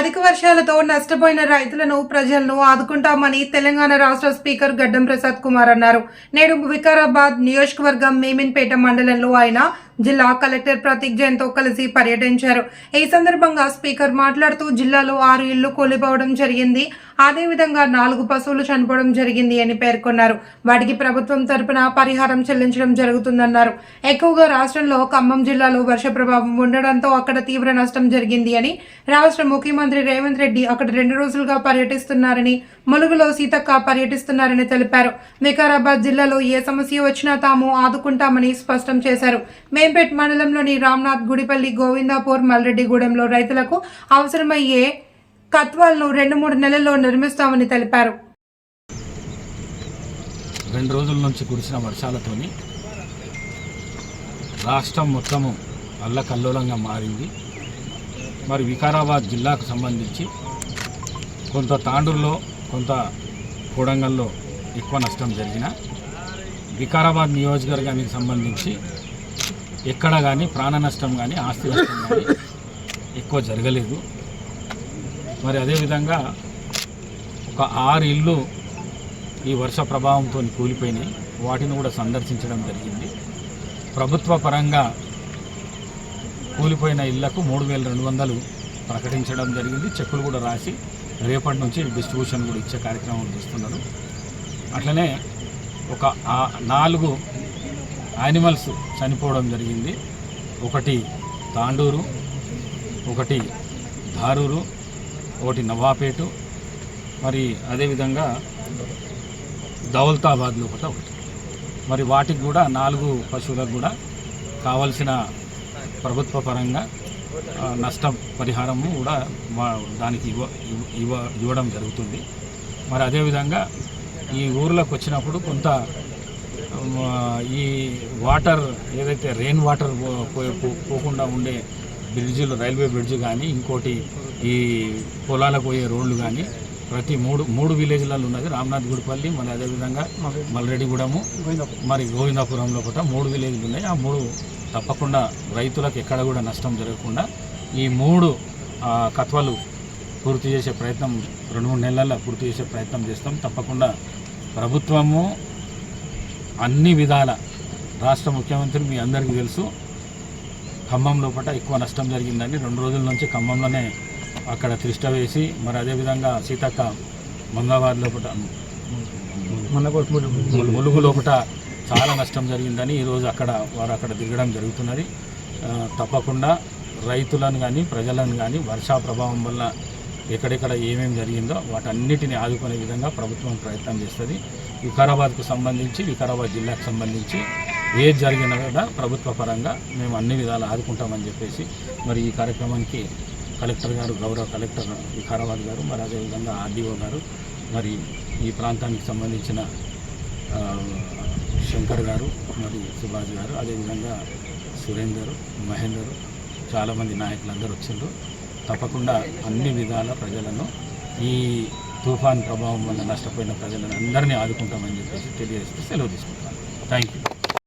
అధిక వర్షాలతో నష్టపోయిన రైతులను ప్రజలను ఆదుకుంటామని తెలంగాణ రాష్ట్ర స్పీకర్ గడ్డం ప్రసాద్ కుమార్ అన్నారు. నేడు వికారాబాద్ నియోజకవర్గం మేమిన్పేట మండలంలో ఆయన జిల్లా కలెక్టర్ ప్రతీక్ జైన్తో కలిసి పర్యటించారు. ఈ సందర్భంగా స్పీకర్ మాట్లాడుతూ జిల్లాలో ఆరు ఇళ్ళు కూలిపోవడం జరిగింది. అదేవిధంగా నాలుగు పశువులు చనిపోవడం జరిగింది అని పేర్కొన్నారు. వాటికి ప్రభుత్వం తరపున పరిహారం చెల్లించడం జరుగుతుందన్నారు. ఎక్కువగా రాష్ట్రంలో ఖమ్మం జిల్లాలో వర్ష ప్రభావం ఉండడంతో అక్కడ తీవ్ర నష్టం జరిగింది అని రాష్ట్ర ముఖ్యమంత్రి రేవంత్ రెడ్డి అక్కడ రెండు రోజులుగా పర్యటిస్తున్నారని ములుగులో సీతక్క పర్యటిస్తున్నారని తెలిపారు. వికారాబాద్ జిల్లాలో ఏ సమస్య వచ్చినా తాము ఆదుకుంటామని స్పష్టం చేశారు. మేంపేట్ మండలంలోని రామ్నాథ్ గుడిపల్లి గోవిందాపూర్ మల్రెడ్డిగూడెంలో రైతులకు అవసరమయ్యే కత్వాలను రెండు మూడు నెలల్లో నిర్మిస్తామని తెలిపారు. రెండు రోజుల నుంచి కురిసిన వర్షాలతోని రాష్ట్రం మొత్తము అల్లకల్లోలంగా మారింది. మరి వికారాబాద్ జిల్లాకు సంబంధించి కొంత తాండూరులో కొంత కూడంగల్లో ఎక్కువ నష్టం జరిగిన వికారాబాద్ నియోజకవర్గానికి సంబంధించి ఎక్కడ కానీ ప్రాణ నష్టం కానీ ఆస్తి నష్టం కానీ ఎక్కువ జరగలేదు. మరి అదేవిధంగా ఒక ఆరు ఇళ్ళు ఈ వర్ష ప్రభావంతో కూలిపోయినాయి. వాటిని కూడా సందర్శించడం జరిగింది. ప్రభుత్వ పరంగా కూలిపోయిన ఇళ్ళకు మూడు వేల రెండు వందలు ప్రకటించడం జరిగింది. చెక్కులు కూడా రాసి రేపటి నుంచి డిస్ట్రిబ్యూషన్ కూడా ఇచ్చే కార్యక్రమం చేస్తున్నారు. అట్లనే ఒక నాలుగు యానిమల్స్ చనిపోవడం జరిగింది. ఒకటి తాండూరు ఒకటి ధారూరు ఒకటి నవాపేటు మరి అదేవిధంగా దౌలతాబాద్లో కూడా ఒకటి. మరి వాటికి కూడా నాలుగు పశువులకు కూడా కావలసిన ప్రభుత్వ పరంగా నష్ట నష్టం పరిహారము కూడా దానికి ఇవ్వ ఇవ్వ- ఇవ్వడం జరుగుతుంది. మరి అదేవిధంగా ఈ ఊర్లోకి వచ్చినప్పుడు కొంత ఈ వాటర్ ఏదైతే రెయిన్ వాటర్ పోకుండా ఉండే బ్రిడ్జిలు రైల్వే బ్రిడ్జ్ కానీ ఇంకోటి ఈ పొలాలకు పోయే రోడ్లు కానీ ప్రతి మూడు మూడు విలేజ్లలో ఉన్నది రామ్నాథ్ గుడిపల్లి మరి అదేవిధంగా మల్రెడ్డిగూడెము మరి గోవిందాపురంలో కూడా మూడు విలేజ్లు ఉన్నాయి. ఆ మూడు తప్పకుండా రైతులకు ఎక్కడ కూడా నష్టం జరగకుండా ఈ మూడు కత్వలు పూర్తి చేసే ప్రయత్నం రెండు మూడు నెలల్లో పూర్తి చేసే ప్రయత్నం చేస్తాం. తప్పకుండా ప్రభుత్వము అన్ని విధాల రాష్ట్ర ముఖ్యమంత్రి మీ అందరికీ తెలుసు. ఖమ్మం లోపల ఎక్కువ నష్టం జరిగిందని రెండు రోజుల నుంచి ఖమ్మంలోనే అక్కడ త్రిష్ట వేసి మరి అదేవిధంగా సీతక్క మంగాబాద్ లోపల ములు- ములుగు లోపల చాలా నష్టం జరిగిందని ఈరోజు అక్కడ వారు అక్కడ దిగడం జరుగుతున్నది. తప్పకుండా రైతులను కానీ ప్రజలను కానీ వర్షా ప్రభావం వల్ల ఎక్కడెక్కడ ఏమేమి జరిగిందో వాటన్నిటిని ఆదుకునే విధంగా ప్రభుత్వం ప్రయత్నం చేస్తుంది. వికారాబాద్కు సంబంధించి వికారాబాద్ జిల్లాకు సంబంధించి ఏది జరిగినా కూడా ప్రభుత్వ పరంగా మేము అన్ని విధాలు ఆదుకుంటామని చెప్పేసి మరి ఈ కార్యక్రమానికి కలెక్టర్ గారు గౌరవ కలెక్టర్ వికారాబాద్ గారు మరి అదేవిధంగా ఆర్డీఓ గారు మరి ఈ ప్రాంతానికి సంబంధించిన శంకర్ గారు మరి సుభాష్ గారు అదేవిధంగా సురేందర్ మహేందర్ చాలామంది నాయకులందరూ వచ్చిండ్రు. తప్పకుండా అన్ని విధాల ప్రజలను ఈ తుఫాన్ ప్రభావం వల్ల నష్టపోయిన ప్రజలను అందరినీ ఆదుకుంటామని చెప్పేసి తెలియజేస్తూ సెలవు తీసుకుంటాను థ్యాంక్ యూ